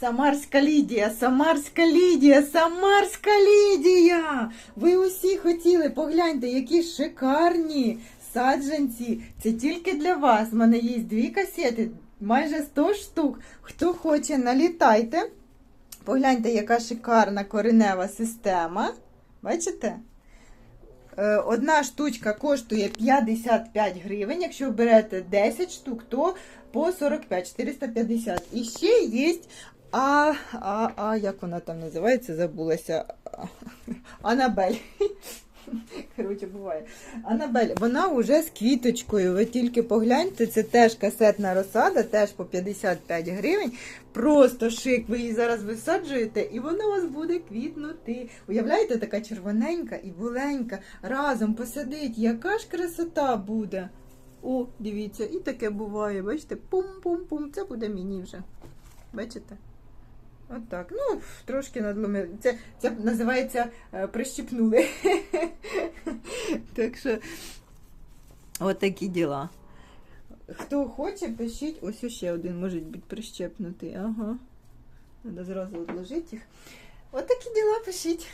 Самарська Лідія, Самарська Лідія, Самарська Лідія! Ви усі хотіли, погляньте, які шикарні саджанці. Це тільки для вас. У мене є дві касети, майже 100 штук. Хто хоче, налітайте. Погляньте, яка шикарна коренева система. Бачите? Е, Одна штучка коштує 55 гривень. Якщо берете 10 штук, то по 45, 450. І ще є. А, а, а як вона там називається? Забулася. Анабель. Коротше, буває. Анабель, вона вже з квіточкою. Ви тільки погляньте, це теж касетна розсада, теж по 55 гривень. Просто шик. Ви її зараз висаджуєте, і вона у вас буде квітнути. Уявляєте, така червоненька і буленька. Разом посадить, яка ж красота буде. О, дивіться, і таке буває. Бачите, пум-пум-пум. Це буде мені вже. Бачите? Отак. Ну, трошки надломили. Це, це називається е, прищіпнули. так що, от такі діла. Хто хоче, пишіть. Ось ще один може бути прищепнутий. Ага. Треба зразу відложити їх. От такі діла пишіть.